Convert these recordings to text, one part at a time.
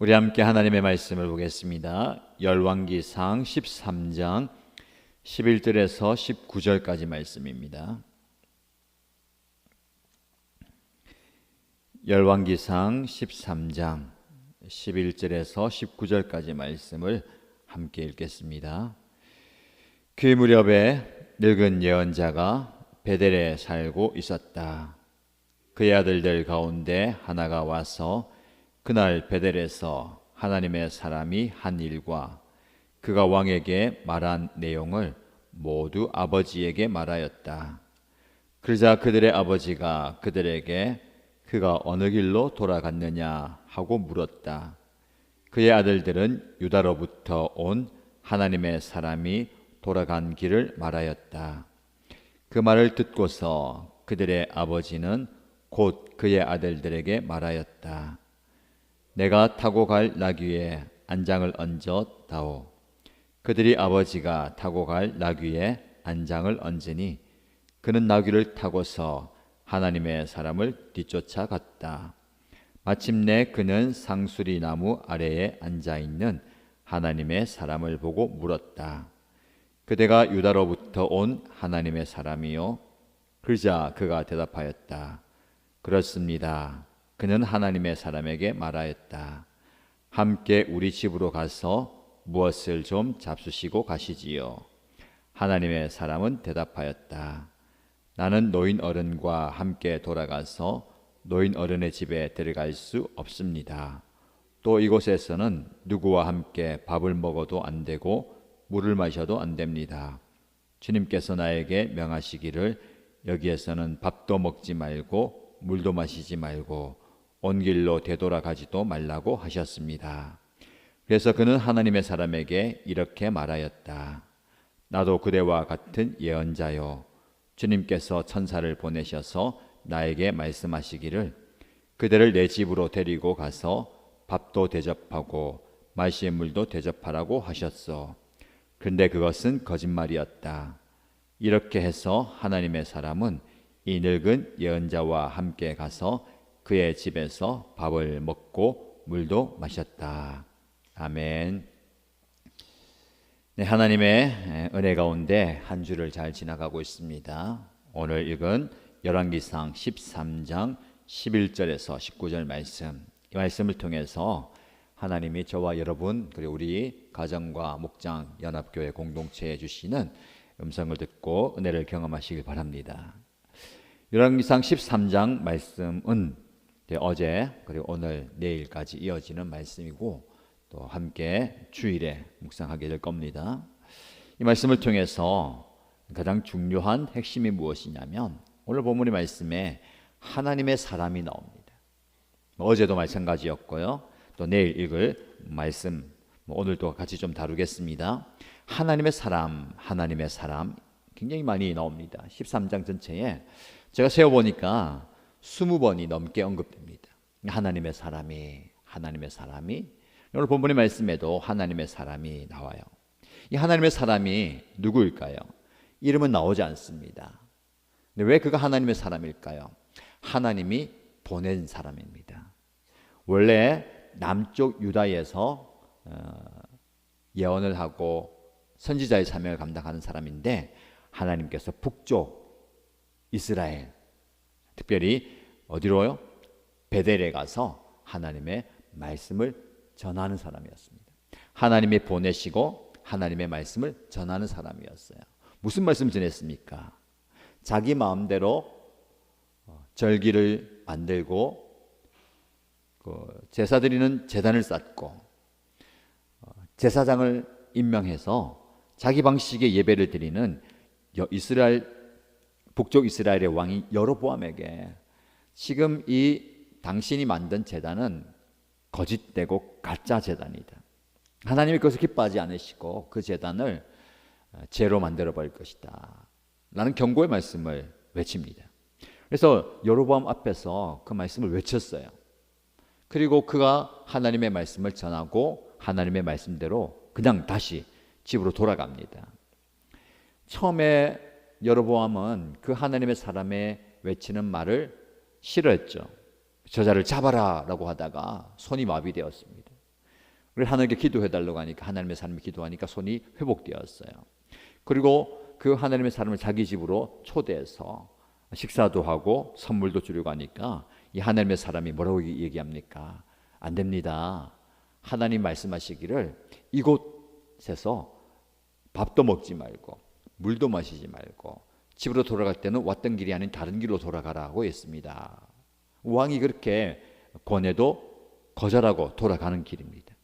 우리 함께 하나님의 말씀을 보겠습니다. 열왕기상 13장 11절에서 19절까지 말씀입니다. 열왕기상 13장 11절에서 19절까지 말씀을 함께 읽겠습니다. 그 무렵에 늙은 예언자가 베델에 살고 있었다. 그의 아들들 가운데 하나가 와서 그날 베델에서 하나님의 사람이 한 일과 그가 왕에게 말한 내용을 모두 아버지에게 말하였다. 그러자 그들의 아버지가 그들에게 그가 어느 길로 돌아갔느냐 하고 물었다. 그의 아들들은 유다로부터 온 하나님의 사람이 돌아간 길을 말하였다. 그 말을 듣고서 그들의 아버지는 곧 그의 아들들에게 말하였다. 내가 타고 갈 나귀에 안장을 얹어 다오. 그들이 아버지가 타고 갈 나귀에 안장을 얹으니 그는 나귀를 타고서 하나님의 사람을 뒤쫓아 갔다. 마침내 그는 상수리 나무 아래에 앉아 있는 하나님의 사람을 보고 물었다. 그대가 유다로부터 온 하나님의 사람이요. 그러자 그가 대답하였다. 그렇습니다. 그는 하나님의 사람에게 말하였다. 함께 우리 집으로 가서 무엇을 좀 잡수시고 가시지요. 하나님의 사람은 대답하였다. 나는 노인 어른과 함께 돌아가서 노인 어른의 집에 들어갈 수 없습니다. 또 이곳에서는 누구와 함께 밥을 먹어도 안 되고 물을 마셔도 안 됩니다. 주님께서 나에게 명하시기를 여기에서는 밥도 먹지 말고 물도 마시지 말고 온 길로 되돌아가지도 말라고 하셨습니다. 그래서 그는 하나님의 사람에게 이렇게 말하였다. 나도 그대와 같은 예언자요. 주님께서 천사를 보내셔서 나에게 말씀하시기를 그대를 내 집으로 데리고 가서 밥도 대접하고 마실 물도 대접하라고 하셨어. 근데 그것은 거짓말이었다. 이렇게 해서 하나님의 사람은 이 늙은 예언자와 함께 가서 그의 집에서 밥을 먹고 물도 마셨다. 아멘. 네, 하나님의 은혜 가운데 한 주를 잘 지나가고 있습니다. 오늘 읽은 열왕기상 13장 11절에서 19절 말씀. 이 말씀을 통해서 하나님이 저와 여러분 그리고 우리 가정과 목장 연합교회 공동체에 주시는 음성을 듣고 은혜를 경험하시길 바랍니다. 열왕기상 13장 말씀은 어제 그리고 오늘 내일까지 이어지는 말씀이고 또 함께 주일에 묵상하게 될 겁니다. 이 말씀을 통해서 가장 중요한 핵심이 무엇이냐면 오늘 본문의 말씀에 하나님의 사람이 나옵니다. 어제도 마찬가지였고요. 또 내일 읽을 말씀 뭐 오늘도 같이 좀 다루겠습니다. 하나님의 사람, 하나님의 사람 굉장히 많이 나옵니다. 13장 전체에 제가 세어 보니까 20번이 넘게 언급됩니다. 하나님의 사람이 하나님의 사람이 오늘 본문의 말씀에도 하나님의 사람이 나와요. 이 하나님의 사람이 누구일까요? 이름은 나오지 않습니다. 근데 왜 그가 하나님의 사람일까요? 하나님이 보낸 사람입니다. 원래 남쪽 유다에서 어, 예언을 하고 선지자의 사명을 감당하는 사람인데 하나님께서 북쪽 이스라엘 특별히 어디로요? 베델에 가서 하나님의 말씀을 전하는 사람이었습니다. 하나님이 보내시고 하나님의 말씀을 전하는 사람이었어요. 무슨 말씀 전했습니까? 자기 마음대로 어, 절기를 만들고 그 제사 드리는 제단을 쌓고 어, 제사장을 임명해서 자기 방식의 예배를 드리는 이스라엘 북쪽 이스라엘의 왕이 여로보암에게 지금 이 당신이 만든 제단은 거짓되고 가짜 재단이다. 하나님이 그것을 기뻐하지 않으시고 그 재단을 죄로 만들어 버릴 것이다. 라는 경고의 말씀을 외칩니다. 그래서 여로보암 앞에서 그 말씀을 외쳤어요. 그리고 그가 하나님의 말씀을 전하고 하나님의 말씀대로 그냥 다시 집으로 돌아갑니다. 처음에 여로보암은 그 하나님의 사람의 외치는 말을 싫어했죠. 저자를 잡아라라고 하다가 손이 마비되었습니다. 그래서 하나님께 기도해 달라고 하니까 하나님의 사람이 기도하니까 손이 회복되었어요. 그리고 그 하나님의 사람을 자기 집으로 초대해서 식사도 하고 선물도 주려고 하니까 이 하나님의 사람이 뭐라고 얘기합니까? 안 됩니다. 하나님 말씀하시기를 이곳에서 밥도 먹지 말고 물도 마시지 말고 집으로 돌아갈 때는 왔던 길이 아닌 다른 길로 돌아가라고 했습니다. 왕이 그렇게 권해도 거절하고 돌아가는 길입니다.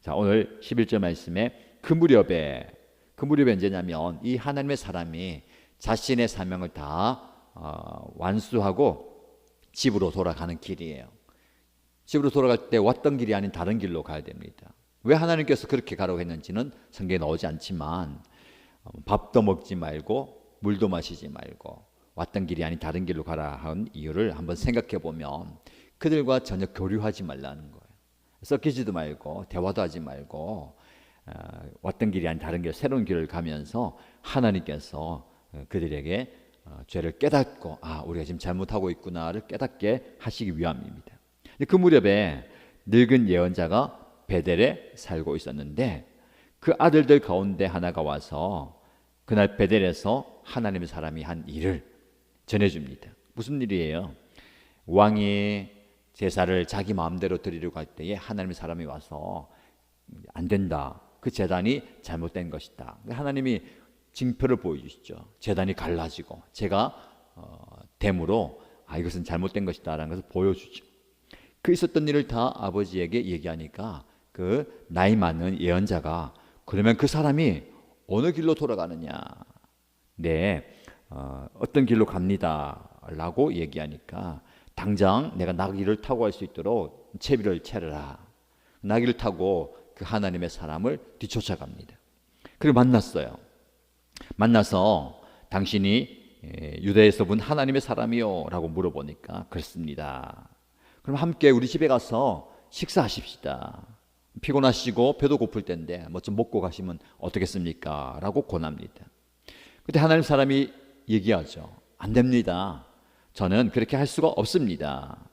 자, 오늘 11절 말씀에 그 무렵에 그 무렵에 언제냐면 이 하나님의 사람이 자신의 사명을 다 어, 완수하고 집으로 돌아가는 길이에요. 집으로 돌아갈 때 왔던 길이 아닌 다른 길로 가야 됩니다. 왜 하나님께서 그렇게 가라고 했는지는 성경에 나오지 않지만 어, 밥도 먹지 말고 물도 마시지 말고 왔던 길이 아닌 다른 길로 가라 한 이유를 한번 생각해 보면 그들과 전혀 교류하지 말라는 거예요. 섞이지도 말고 대화도 하지 말고 어, 왔던 길이 아닌 다른 길 새로운 길을 가면서 하나님께서 어, 그들에게 어, 죄를 깨닫고 아 우리가 지금 잘못하고 있구나를 깨닫게 하시기 위함입니다. 그 무렵에 늙은 예언자가 베델에 살고 있었는데 그 아들들 가운데 하나가 와서 그날 베델에서 하나님의 사람이 한 일을 전해줍니다. 무슨 일이에요? 왕이 제사를 자기 마음대로 드리려고 할 때에 하나님의 사람이 와서 안 된다. 그 재단이 잘못된 것이다. 하나님이 징표를 보여주시죠. 재단이 갈라지고 제가 어, 됨으로 아 이것은 잘못된 것이다라는 것을 보여주죠. 그 있었던 일을 다 아버지에게 얘기하니까 그 나이 많은 예언자가 그러면 그 사람이 어느 길로 돌아가느냐? 네, 어, 어떤 길로 갑니다라고 얘기하니까 당장 내가 나귀를 타고 갈 수 있도록 채비를 차려라. 나귀를 타고 그 하나님의 사람을 뒤쫓아갑니다. 그리고 만났어요. 만나서 당신이 유대에서 본 하나님의 사람이요라고 물어보니까 그렇습니다. 그럼 함께 우리 집에 가서 식사하십시다. 피곤하시고 배도 고플 텐데 뭐 좀 먹고 가시면 어떻겠습니까? 라고 권합니다. 그때 하나님 사람이 얘기하죠. 안 됩니다. 저는 그렇게 할 수가 없습니다.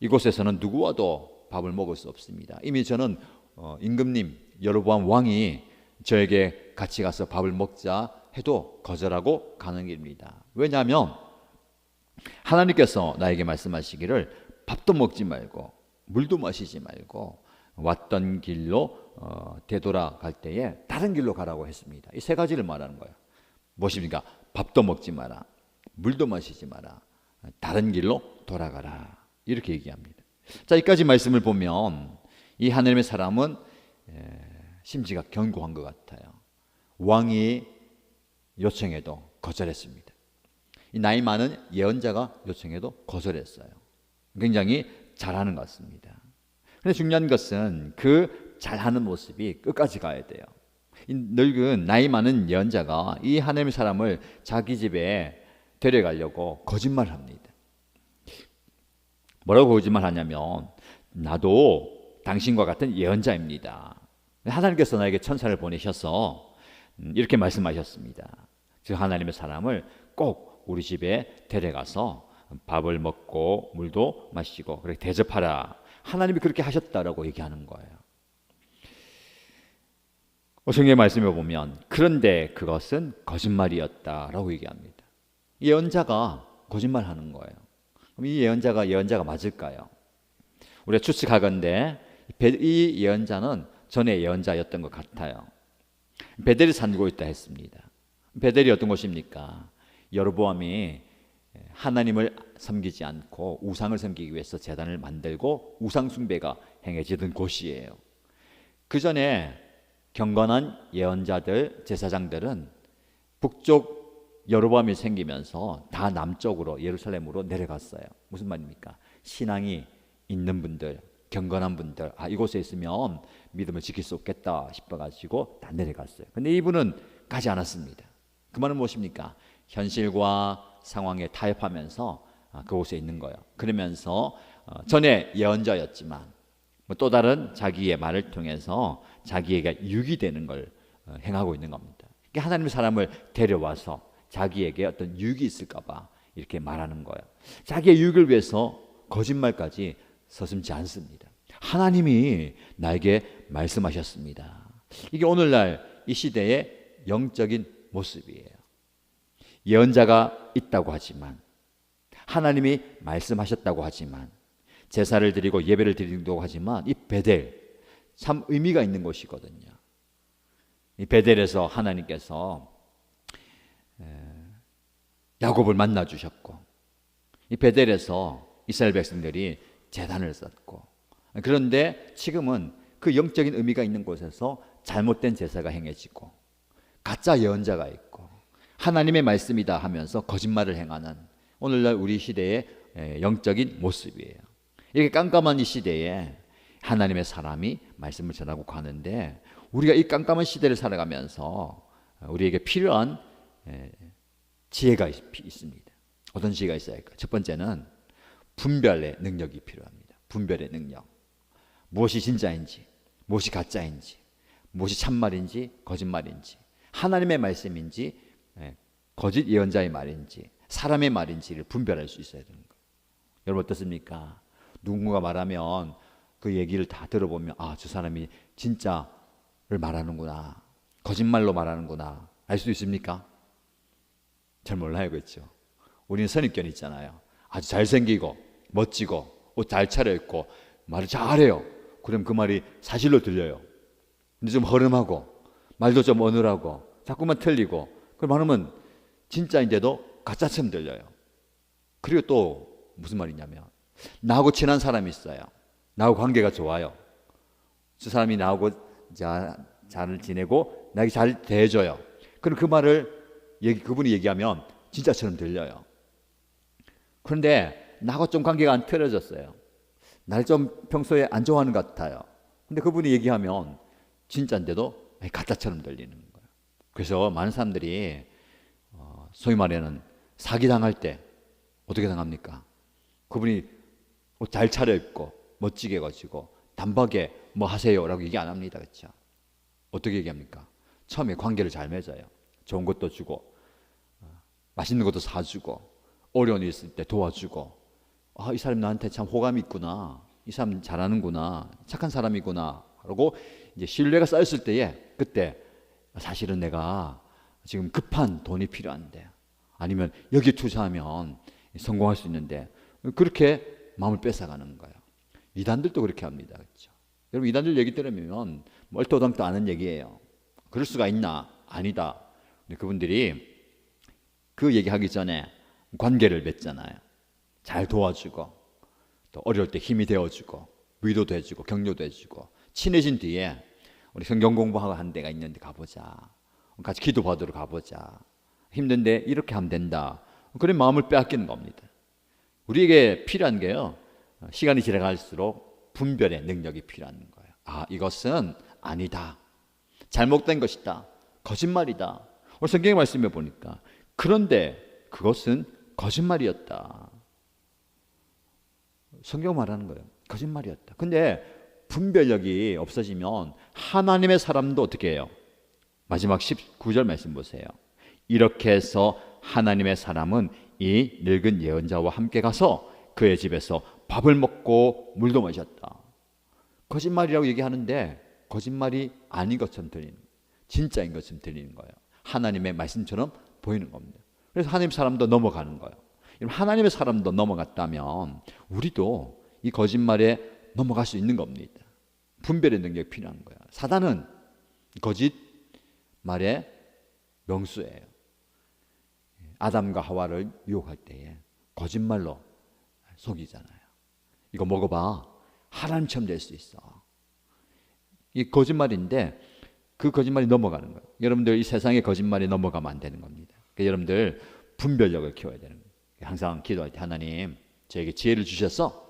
이곳에서는 누구와도 밥을 먹을 수 없습니다. 이미 저는 어, 임금님 여로보암 왕이 저에게 같이 가서 밥을 먹자 해도 거절하고 가는 길입니다. 왜냐하면 하나님께서 나에게 말씀하시기를 밥도 먹지 말고 물도 마시지 말고 왔던 길로 어, 되돌아갈 때에 다른 길로 가라고 했습니다. 이 세 가지를 말하는 거예요. 무엇입니까? 밥도 먹지 마라, 물도 마시지 마라, 다른 길로 돌아가라 이렇게 얘기합니다. 자, 이까지 말씀을 보면 이 하나님의 사람은 심지가 견고한 것 같아요. 왕이 요청해도 거절했습니다. 이 나이 많은 예언자가 요청해도 거절했어요. 굉장히 잘하는 것 같습니다. 근데 중요한 것은 그 잘하는 모습이 끝까지 가야 돼요. 이 늙은 나이 많은 예언자가 이 하나님의 사람을 자기 집에 데려가려고 거짓말합니다. 뭐라고 거짓말하냐면 나도 당신과 같은 예언자입니다. 하나님께서 나에게 천사를 보내셔서 음, 이렇게 말씀하셨습니다. 그 하나님의 사람을 꼭 우리 집에 데려가서 밥을 먹고 물도 마시고 그렇게 대접하라. 하나님이 그렇게 하셨다라고 얘기하는 거예요. 성경의 말씀에 보면 그런데 그것은 거짓말이었다라고 얘기합니다. 예언자가 거짓말하는 거예요. 그럼 이 예언자가 예언자가 맞을까요? 우리가 추측하건대 이 예언자는 전에 예언자였던 것 같아요. 베델이 살고 있다 했습니다. 베델이 어떤 곳입니까? 여로보암이 하나님을 섬기지 않고 우상을 섬기기 위해서 재단을 만들고 우상 숭배가 행해지던 곳이에요. 그 전에 경건한 예언자들, 제사장들은 북쪽 여로보암이 생기면서 다 남쪽으로 예루살렘으로 내려갔어요. 무슨 말입니까? 신앙이 있는 분들, 경건한 분들, 아 이곳에 있으면 믿음을 지킬 수 없겠다 싶어가지고 다 내려갔어요. 근데 이분은 가지 않았습니다. 그 말은 무엇입니까? 현실과 상황에 타협하면서 아, 그곳에 있는 거예요. 그러면서 어, 전에 예언자였지만 뭐또 다른 자기의 말을 통해서 자기에게 유익이 되는 걸 어, 행하고 있는 겁니다. 하나님의 사람을 데려와서 자기에게 어떤 유익이 있을까봐 이렇게 말하는 거예요. 자기의 유익을 위해서 거짓말까지 서슴지 않습니다. 하나님이 나에게 말씀하셨습니다. 이게 오늘날 이 시대의 영적인 모습이에요. 예언자가 있다고 하지만 하나님이 말씀하셨다고 하지만 제사를 드리고 예배를 드린다고 하지만 이 베델 참 의미가 있는 곳이거든요. 이 베델에서 하나님께서 야곱을 만나 주셨고 이 베델에서 이스라엘 백성들이 재단을 쌓고 그런데 지금은 그 영적인 의미가 있는 곳에서 잘못된 제사가 행해지고 가짜 예언자가 있고 하나님의 말씀이다 하면서 거짓말을 행하는 오늘날 우리 시대의 영적인 모습이에요. 이렇게 깜깜한 이 시대에 하나님의 사람이 말씀을 전하고 가는데 우리가 이 깜깜한 시대를 살아가면서 우리에게 필요한 지혜가 있습니다. 어떤 지혜가 있어야 할까? 첫 번째는 분별의 능력이 필요합니다. 분별의 능력. 무엇이 진짜인지, 무엇이 가짜인지, 무엇이 참말인지, 거짓말인지, 하나님의 말씀인지, 거짓 예언자의 말인지, 사람의 말인지를 분별할 수 있어야 되는 거예요. 여러분 어떻습니까? 누군가 말하면 그 얘기를 다 들어보면 아, 저 사람이 진짜를 말하는구나. 거짓말로 말하는구나. 알 수 있습니까? 잘 몰라요. 그렇죠? 우리는 선입견 있잖아요. 아주 잘생기고 멋지고 옷 잘 차려입고 말을 잘해요. 그럼 그 말이 사실로 들려요. 근데 좀 허름하고 말도 좀 어눌하고 자꾸만 틀리고 그럼 말하면 진짜인데도 가짜처럼 들려요. 그리고 또 무슨 말이냐면 나하고 친한 사람이 있어요. 나하고 관계가 좋아요. 저 사람이 나하고 자, 잘 지내고 나에게 잘 대해줘요. 그럼 그 말을 얘기, 그분이 얘기하면 진짜처럼 들려요. 그런데 나하고 좀 관계가 안 틀어졌어요. 날 좀 평소에 안 좋아하는 것 같아요. 근데 그분이 얘기하면 진짜인데도 가짜처럼 들리는 거예요. 그래서 많은 사람들이 어, 소위 말하는 사기 당할 때 어떻게 당합니까? 그분이 잘 차려입고 멋지게 가지고 단박에 뭐 하세요라고 얘기 안 합니다. 그렇죠? 어떻게 얘기합니까? 처음에 관계를 잘 맺어요. 좋은 것도 주고 어, 맛있는 것도 사주고 어려운 일 있을 때 도와주고 아, 이 사람 나한테 참 호감이 있구나. 이 사람 잘하는구나. 착한 사람이구나. 라고 이제 신뢰가 쌓였을 때에 그때 사실은 내가 지금 급한 돈이 필요한데 아니면 여기 투자하면 성공할 수 있는데 그렇게 마음을 뺏어가는 거예요. 이단들도 그렇게 합니다. 그렇죠? 여러분 이단들 얘기 들으면 멀토당도 아는 얘기예요. 그럴 수가 있나? 아니다. 그분들이 그 얘기하기 전에 관계를 맺잖아요. 잘 도와주고 또 어려울 때 힘이 되어주고 위로도 해주고 격려도 해주고 친해진 뒤에 우리 성경 공부하고 한 데가 있는데 가보자. 같이 기도 받으러 가보자. 힘든데 이렇게 하면 된다. 그런 마음을 빼앗기는 겁니다. 우리에게 필요한 게요. 시간이 지나갈수록 분별의 능력이 필요한 거예요. 아, 이것은 아니다. 잘못된 것이다. 거짓말이다. 오늘 성경 말씀에 보니까 그런데 그것은 거짓말이었다. 성경 말하는 거예요. 거짓말이었다. 근데 분별력이 없어지면 하나님의 사람도 어떻게 해요? 마지막 19절 말씀 보세요. 이렇게 해서 하나님의 사람은 이 늙은 예언자와 함께 가서 그의 집에서 밥을 먹고 물도 마셨다. 거짓말이라고 얘기하는데 거짓말이 아닌 것처럼 들리는 진짜인 것처럼 들리는 거예요. 하나님의 말씀처럼 보이는 겁니다. 그래서 하나님 사람도 넘어가는 거예요. 하나님의 사람도 넘어갔다면 우리도 이 거짓말에 넘어갈 수 있는 겁니다. 분별의 능력이 필요한 거예요. 사단은 거짓 말의 명수예요. 아담과 하와를 유혹할 때에 거짓말로 속이잖아요. 이거 먹어봐. 하나님처럼 될 수 있어. 이 거짓말인데 그 거짓말이 넘어가는 거예요. 여러분들 이 세상에 거짓말이 넘어가면 안 되는 겁니다. 그러니까 여러분들 분별력을 키워야 되는 거예요. 항상 기도할 때 하나님 저에게 지혜를 주셔서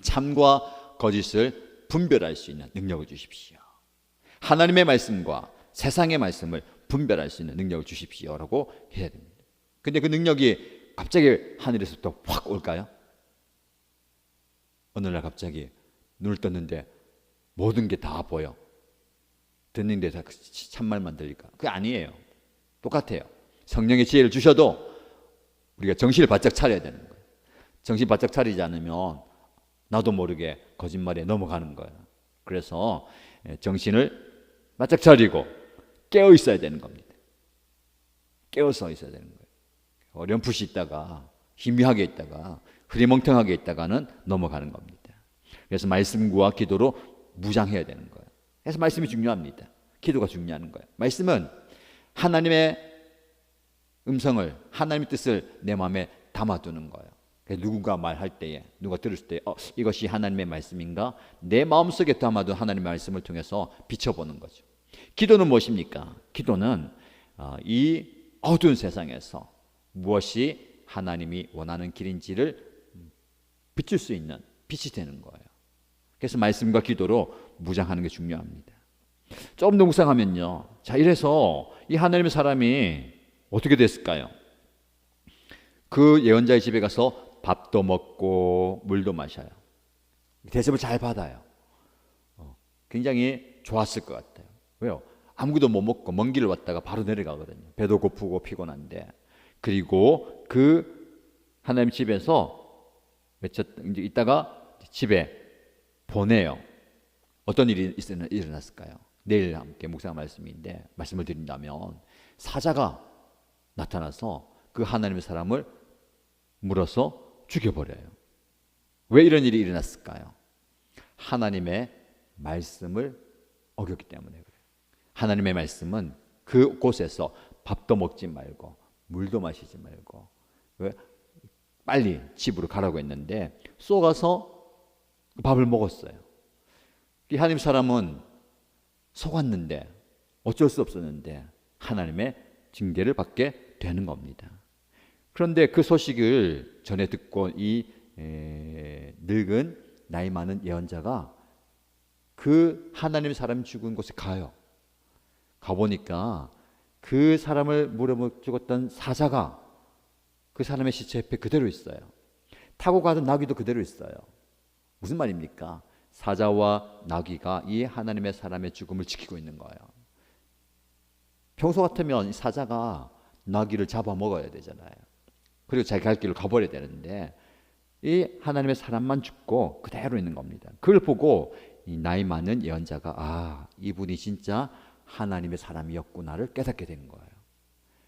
참과 거짓을 분별할 수 있는 능력을 주십시오. 하나님의 말씀과 세상의 말씀을 분별할 수 있는 능력을 주십시오라고 해야 됩니다. 근데 그 능력이 갑자기 하늘에서부터 확 올까요? 어느 날 갑자기 눈을 떴는데 모든 게 다 보여. 듣는 데서 참말만 들릴까? 그게 아니에요. 똑같아요. 성령의 지혜를 주셔도 우리가 정신을 바짝 차려야 되는 거예요. 정신 바짝 차리지 않으면 나도 모르게 거짓말에 넘어가는 거예요. 그래서 예, 정신을 바짝 차리고 깨어 있어야 되는 겁니다. 깨어서 있어야 되는 거예요. 어렴풋이 있다가 희미하게 있다가 흐리멍텅하게 있다가는 넘어가는 겁니다. 그래서 말씀과 기도로 무장해야 되는 거예요. 그래서 말씀이 중요합니다. 기도가 중요한 거예요. 말씀은 하나님의 음성을 하나님의 뜻을 내 마음에 담아두는 거예요. 누군가 말할 때에 누가 들을 때 어, 이것이 하나님의 말씀인가 내 마음속에 담아둔 하나님의 말씀을 통해서 비춰보는 거죠. 기도는 무엇입니까? 기도는 어, 이 어두운 세상에서 무엇이 하나님이 원하는 길인지를 비출 수 있는 빛이 되는 거예요. 그래서 말씀과 기도로 무장하는 게 중요합니다. 조금 더 묵상하면요. 자, 이래서 이 하나님의 사람이 어떻게 됐을까요? 그 예언자의 집에 가서 밥도 먹고 물도 마셔요. 대접을 잘 받아요. 어, 굉장히 좋았을 것 같아요. 왜요? 아무것도 못 먹고 먼 길을 왔다가 바로 내려가거든요. 배도 고프고 피곤한데. 그리고 그 하나님 집에서 며칠 있다가 집에 보내요. 어떤 일이 일어났을까요? 내일 함께 묵상 말씀인데 말씀을 드린다면 사자가 나타나서 그 하나님의 사람을 물어서 죽여버려요. 왜 이런 일이 일어났을까요? 하나님의 말씀을 어겼기 때문에 그래요. 하나님의 말씀은 그 곳에서 밥도 먹지 말고 물도 마시지 말고 빨리 집으로 가라고 했는데 쏘가서 밥을 먹었어요. 이 하나님 사람은 속았는데 어쩔 수 없었는데 하나님의 징계를 받게 되는 겁니다. 그런데 그 소식을 전해 듣고 이 에, 늙은 나이 많은 예언자가 그 하나님의 사람 죽은 곳에 가요. 가보니까 그 사람을 물어 죽었던 사자가 그 사람의 시체 옆에 그대로 있어요. 타고 가던 나귀도 그대로 있어요. 무슨 말입니까? 사자와 나귀가 이 하나님의 사람의 죽음을 지키고 있는 거예요. 평소 같으면 사자가 나귀를 잡아 먹어야 되잖아요. 그리고 자기 갈 길로 가버려야 되는데 이 하나님의 사람만 죽고 그대로 있는 겁니다. 그걸 보고 이 나이 많은 예언자가 아 이분이 진짜 하나님의 사람이었구나를 깨닫게 된 거예요.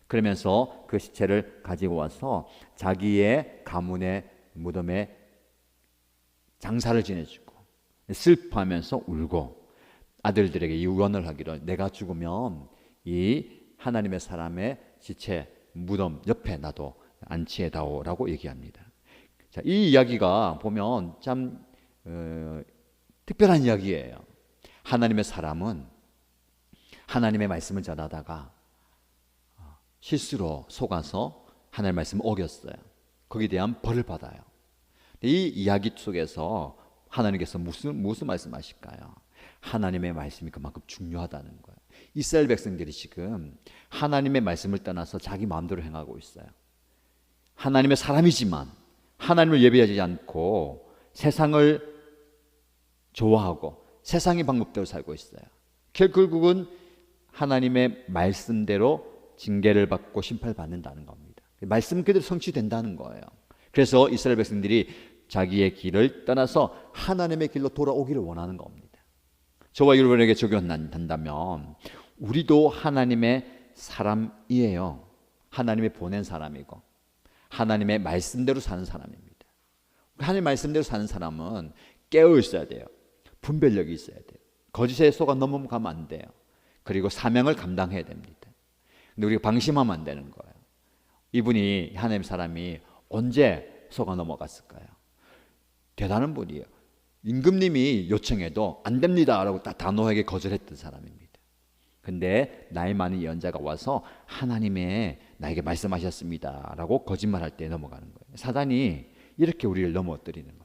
그러면서 그 시체를 가지고 와서 자기의 가문의 무덤에 장사를 지내주고 슬퍼하면서 울고 아들들에게 유언을 하기로 내가 죽으면 이 하나님의 사람의 시체 무덤 옆에 나도 안치해다오라고 얘기합니다. 자, 이 이야기가 보면 참 어, 특별한 이야기예요. 하나님의 사람은 하나님의 말씀을 전하다가 어, 실수로 속아서 하나님의 말씀을 어겼어요. 거기에 대한 벌을 받아요. 이 이야기 속에서 하나님께서 무슨 무슨 말씀하실까요? 하나님의 말씀이 그만큼 중요하다는 거예요. 이스라엘 백성들이 지금 하나님의 말씀을 떠나서 자기 마음대로 행하고 있어요. 하나님의 사람이지만 하나님을 예배하지 않고 세상을 좋아하고 세상의 방법대로 살고 있어요. 결국은 하나님의 말씀대로 징계를 받고 심판을 받는다는 겁니다. 말씀 그대로 성취된다는 거예요. 그래서 이스라엘 백성들이 자기의 길을 떠나서 하나님의 길로 돌아오기를 원하는 겁니다. 저와 여러분에게 적용한다면 우리도 하나님의 사람이에요. 하나님의 보낸 사람이고 하나님의 말씀대로 사는 사람입니다. 하나님의 말씀대로 사는 사람은 깨어 있어야 돼요. 분별력이 있어야 돼요. 거짓에 속아 넘어가면 안 돼요. 그리고 사명을 감당해야 됩니다. 근데 우리가 방심하면 안 되는 거예요. 이분이 하나님 사람이 언제 속아 넘어갔을까요? 대단한 분이에요. 임금님이 요청해도 안 됩니다라고 딱 단호하게 거절했던 사람입니다. 근데 나이 많은 예언자가 와서 하나님의 나에게 말씀하셨습니다라고 거짓말할 때 넘어가는 거예요. 사단이 이렇게 우리를 넘어뜨리는 겁니다.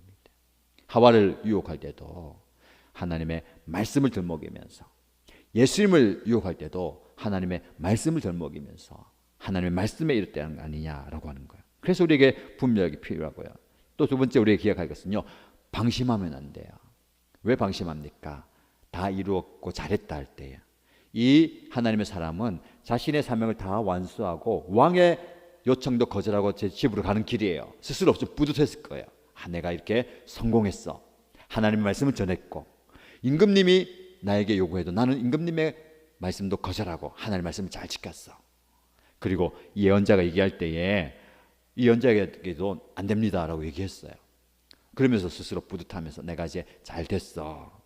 하와를 유혹할 때도 하나님의 말씀을 들먹이면서 예수님을 유혹할 때도 하나님의 말씀을 들먹이면서 하나님의 말씀에 이르다는 거 아니냐라고 하는 거예요. 그래서 우리에게 분별력이 필요하고요. 또 두 번째 우리가 기억할 것은요. 방심하면 안 돼요. 왜 방심합니까? 다 이루었고 잘했다 할 때요. 이 하나님의 사람은 자신의 사명을 다 완수하고 왕의 요청도 거절하고 제 집으로 가는 길이에요. 스스로 없이 뿌듯했을 거예요. 아, 내가 이렇게 성공했어. 하나님의 말씀을 전했고 임금님이 나에게 요구해도 나는 임금님의 말씀도 거절하고 하나님의 말씀을 잘 지켰어. 그리고 이 예언자가 얘기할 때에 이 예언자에게도 안 됩니다라고 얘기했어요. 그러면서 스스로 뿌듯하면서 내가 이제 잘 됐어.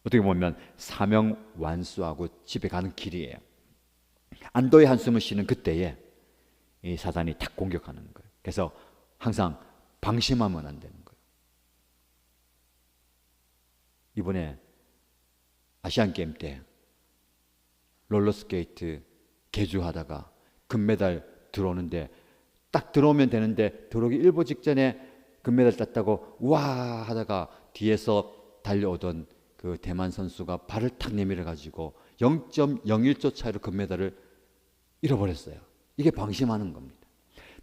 어떻게 보면 사명 완수하고 집에 가는 길이에요. 안도의 한숨을 쉬는 그때에 이 사단이 탁 공격하는 거예요. 그래서 항상 방심하면 안 되는 거예요. 이번에 아시안 게임 때 롤러스케이트 개주하다가 금메달 들어오는데 딱 들어오면 되는데 들어오기 일보 직전에 금메달 땄다고 와 하다가 뒤에서 달려오던 그 대만 선수가 발을 탁 내밀어 가지고 0.01초 차이로 금메달을 잃어버렸어요. 이게 방심하는 겁니다.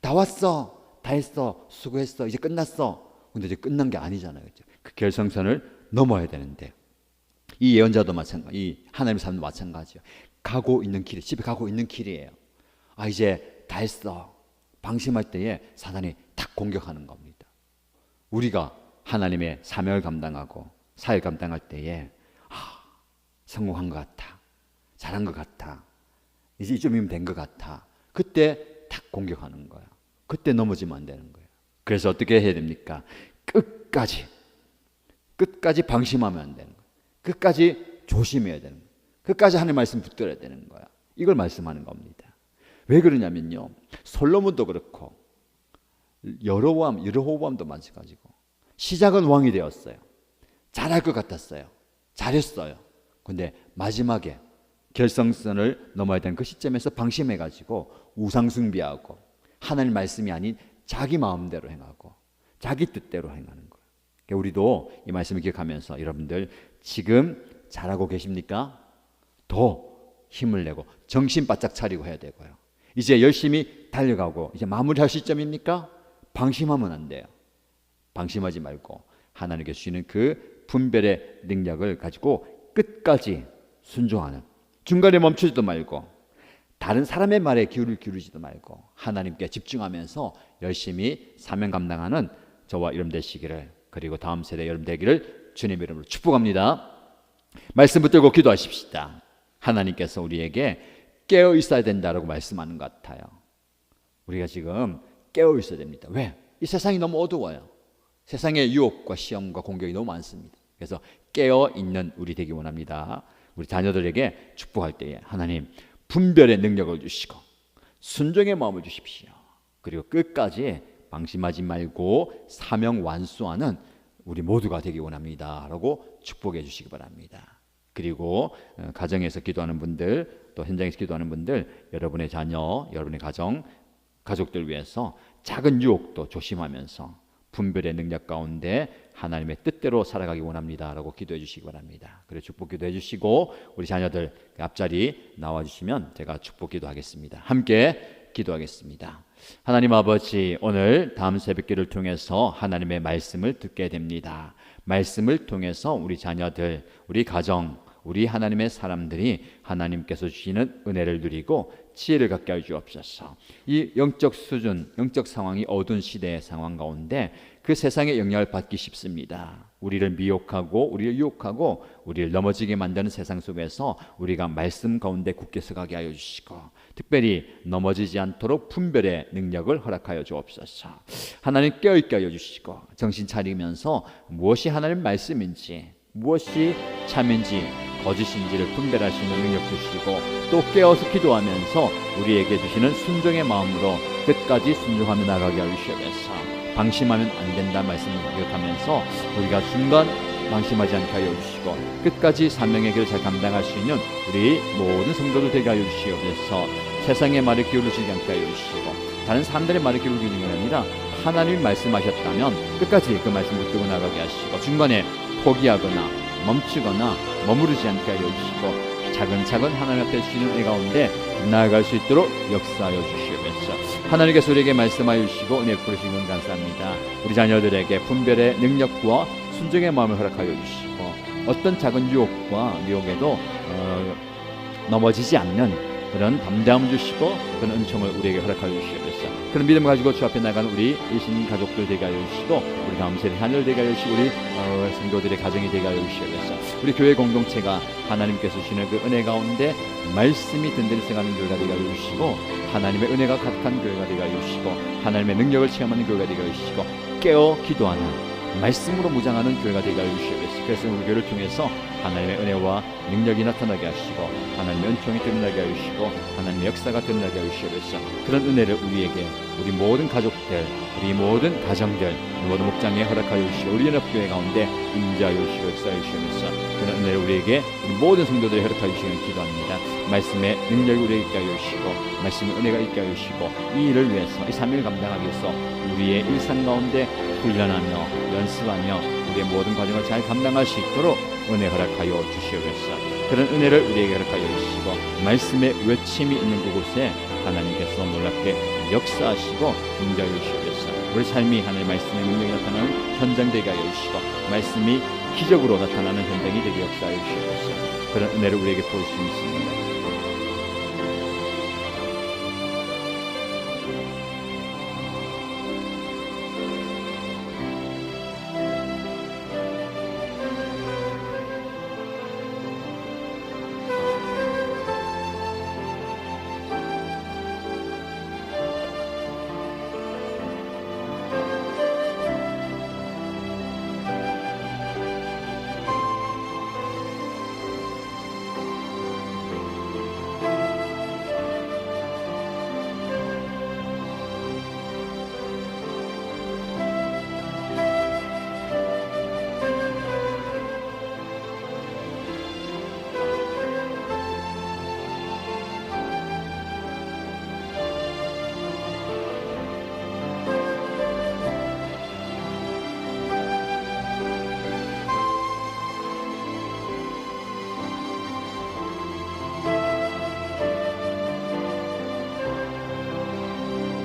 다 왔어, 다 했어, 수고했어, 이제 끝났어. 근데 이제 끝난 게 아니잖아요. 그 결성선을 넘어야 되는데 이 예언자도 마찬가지, 이 하나님의 사람도 마찬가지요. 가고 있는 길, 집에 가고 있는 길이에요. 아 이제 다 했어. 방심할 때에 사단이 탁 공격하는 겁니다. 우리가 하나님의 사명을 감당하고 사회 감당할 때에 아, 성공한 것 같아, 잘한 것 같아, 이제 이쯤이면 된 것 같아. 그때 탁 공격하는 거야. 그때 넘어지면 안 되는 거예요. 그래서 어떻게 해야 됩니까? 끝까지, 끝까지 방심하면 안 되는. 끝까지 조심해야 되는 거예요. 끝까지 하나님 말씀 붙들어야 되는 거야. 이걸 말씀하는 겁니다. 왜 그러냐면요. 솔로몬도 그렇고 여로보암, 여로보암도 마찬가지고 시작은 왕이 되었어요. 잘할 것 같았어요. 잘했어요. 근데 마지막에 결성선을 넘어야 되는 그 시점에서 방심해 가지고 우상 숭배하고 하나님 말씀이 아닌 자기 마음대로 행하고 자기 뜻대로 행하는 거예요. 그러니까 우리도 이 말씀을 기억하면서 여러분들 지금 잘하고 계십니까? 더 힘을 내고 정신 바짝 차리고 해야 되고요. 이제 열심히 달려가고 이제 마무리할 시점입니까? 방심하면 안 돼요. 방심하지 말고 하나님께 주시는 그 분별의 능력을 가지고 끝까지 순종하는 중간에 멈추지도 말고 다른 사람의 말에 기울을 기울이지도 말고 하나님께 집중하면서 열심히 사명 감당하는 저와 여러분 되시기를 그리고 다음 세대 여러분 되기를 주님 이름으로 축복합니다. 말씀 붙들고 기도하십시다. 하나님께서 우리에게 깨어 있어야 된다라고 말씀하는 것 같아요. 우리가 지금 깨어 있어야 됩니다. 왜? 이 세상이 너무 어두워요. 세상의 유혹과 시험과 공격이 너무 많습니다. 그래서 깨어 있는 우리 되기 원합니다. 우리 자녀들에게 축복할 때에 하나님 분별의 능력을 주시고 순종의 마음을 주십시오. 그리고 끝까지 방심하지 말고 사명 완수하는 우리 모두가 되기 원합니다 라고 축복해 주시기 바랍니다. 그리고 어, 가정에서 기도하는 분들 또 현장에서 기도하는 분들 여러분의 자녀, 여러분의 가정, 가족들 위해서 작은 유혹도 조심하면서 분별의 능력 가운데 하나님의 뜻대로 살아가기 원합니다라고 기도해 주시기 바랍니다. 그래 축복 기도해 주시고 우리 자녀들 그 앞자리 나와 주시면 제가 축복 기도하겠습니다. 함께 기도하겠습니다. 하나님 아버지 오늘 다음 새벽기를 통해서 하나님의 말씀을 듣게 됩니다. 말씀을 통해서 우리 자녀들, 우리 가정, 우리 하나님의 사람들이 하나님께서 주시는 은혜를 누리고 지혜를 갖게 하 주옵소서. 이 영적 수준, 영적 상황이 어두운 시대의 상황 가운데 그 세상의 영향을 받기 쉽습니다. 우리를 미혹하고 우리를 유혹하고 우리를 넘어지게 만드는 세상 속에서 우리가 말씀 가운데 굳게 서가게 하여 주시고 특별히 넘어지지 않도록 분별의 능력을 허락하여 주옵소서. 하나님 깨어있게 하여 주시고 정신 차리면서 무엇이 하나님 말씀인지 무엇이 참인지 거짓인지를 분별할 수 있는 능력 주시고 또 깨어서 기도하면서 우리에게 주시는 순종의 마음으로 끝까지 순종하며 나가게 하시옵소서. 방심하면 안 된다 말씀을 기억하면서 우리가 순간 방심하지 않게 하여 주시고 끝까지 사명의 길을 잘 감당할 수 있는 우리 모든 성도들 되게 하여 주시옵소서. 세상의 말을 기울이지 않게 하여 주시고 다른 사람들의 말을 기울이는 게 아니라 하나님 말씀하셨다면 끝까지 그 말씀 붙들고 나가게 하시고 중간에 포기하거나 멈추거나 머무르지 않게 하여 주시고 차근차근 하나님 앞에 주시는 은 가운데 나아갈 수 있도록 역사하여 주시옵소서. 하나님께서 우리에게 말씀하여 주시고 은혜 부르신 건 감사합니다. 우리 자녀들에게 분별의 능력과 순종의 마음을 허락하여 주시고 어떤 작은 유혹과 미혹에도 어, 넘어지지 않는 그런 담대함을 주시고 그런 은총을 우리에게 허락하여 주시옵소서. 그런 믿음 가지고 주 앞에 나가는 우리 이신 가족들 되게 하여 주시고 우리 다음 세대 하늘 되게 하여 주시고 우리 어, 성도들의 가정이 되게 하여 주시옵소서. 우리 교회 공동체가 하나님께서 주시는 그 은혜 가운데 말씀이 든든히 생하는 교회가 되게 하여 주시고 하나님의 은혜가 가득한 교회가 되게 하여 주시고 하나님의 능력을 체험하는 교회가 되게 하여 주시고 깨어 기도하는 말씀으로 무장하는 교회가 되게 하여 주시옵소서. 그래서 우리 교회를 통해서 하나님의 은혜와 능력이 나타나게 하시고 하나님의 은총이 드러나게 하여 주시고 하나님의 역사가 드러나게 하여 주시옵소서. 그런 은혜를 우리에게 우리 모든 가족들, 우리 모든 가정들, 모든 목장에 허락하여 주시고 우리 연합교회 가운데 임재하여 주시고 역사하여 주시옵소서. 그런 은혜를 우리에게 우리 모든 성도들이 허락하여 주시는 기도합니다. 말씀의 능력이 우리에게 있게 하여 주시고 말씀의 은혜가 있게 하여 주시고 이 일을 위해서 이 3일 감당하기 위해서 우리의 일상 가운데 훈련하며 연습하며 우리의 모든 과정을 잘 감당할 수 있도록 은혜 허락하여 주시옵소서. 그런 은혜를 우리에게 허락하여 주시고 말씀의 외침이 있는 그곳에 하나님께서 놀랍게 역사하시고 임재하여 주시옵소서. 우리 삶이 하나님의 말씀의 능력이 나타나는 현장 되게 하여 주시고 말씀이 기적으로 나타나는 현장이 되게 역사하여 주시옵소서. 그런 은혜를 우리에게 부어주시니 있습니다.